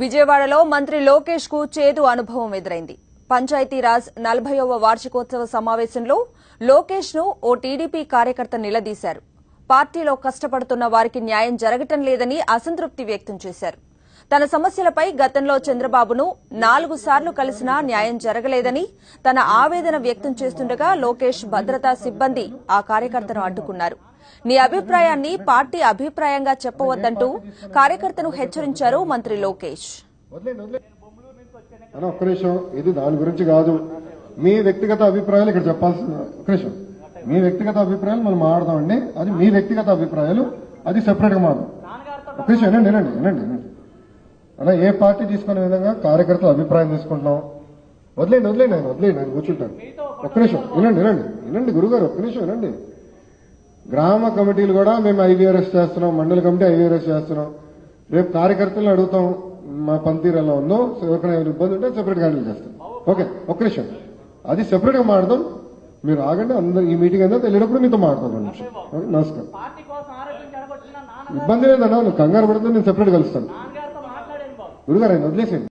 విజయవాడలో మంత్రి లోకేష్కు చేదు అనుభవం ఎదురైంది. పంచాయతీరాజ్ నలభైవ వార్షికోత్సవ సమావేశంలో లోకేష్ను ఓ టీడీపీ కార్యకర్త నిలదీశారు. పార్టీలో కష్టపడుతున్న వారికి న్యాయం జరగటం లేదని అసంతృప్తి వ్యక్తం చేశారు. తన సమస్యలపై గతంలో చంద్రబాబును నాలుగు సార్లు కలిసినా న్యాయం జరగలేదని తన ఆవేదన వ్యక్తం చేస్తుండగా లోకేష్ భద్రతా సిబ్బంది ఆ కార్యకర్తను అడ్డుకున్నారు. నీ అభిప్రాయాన్ని పార్టీ అభిప్రాయంగా చెప్పవద్దంటూ కార్యకర్తను హెచ్చరించారు మంత్రి లోకేష్. ఒక్క నిమిషం. ఇది దాని గురించి కాదు. మీ వ్యక్తిగత అభిప్రాయాలు ఇక్కడ చెప్పాల్సిన ఒక్క నిమిషం. మీ వ్యక్తిగత అభిప్రాయాలు మనం మాట్లాడదామండి. అది మీ వ్యక్తిగత అభిప్రాయాలు. అది సెపరేట్గా మాట్లాడదాం ఒక్క నిమిషం వినండి వినండి వినండి వినండి. అలా ఏ పార్టీ తీసుకునే విధంగా కార్యకర్తల అభిప్రాయం తీసుకుంటున్నాం వదిలేండి వదిలేండి ఆయన వదిలేండి ఆయన కూర్చుంటాను ఒక్క నిమిషం వినండి వినండి వినండి గురుగారు ఒక్క నిమిషం వినండి. గ్రామ కమిటీలు కూడా మేము ఐవీఆర్ఎస్ చేస్తున్నాం మండల కమిటీ ఐవీఆర్ఎస్ చేస్తున్నాం. రేపు కార్యకర్తలను అడుగుతాం మా పనితీరు ఎలా ఉందో ఎవరికైనా ఇబ్బంది ఉంటే సెపరేట్ హ్యాండిల్ చేస్తాం. ఓకే ఒక్క నిమిషం. అది సెపరేట్గా మాడదాం మీరు ఆగండి అందరు ఈ మీటింగ్ అంతా తెలియనప్పుడు మీతో మాడతాం రెండు నిమిషం. నమస్కారం. ఇబ్బంది లేదన్నా నువ్వు కంగారు పడితే నేను సెపరేట్ కలుస్తాను. Druga rendo, odlesem.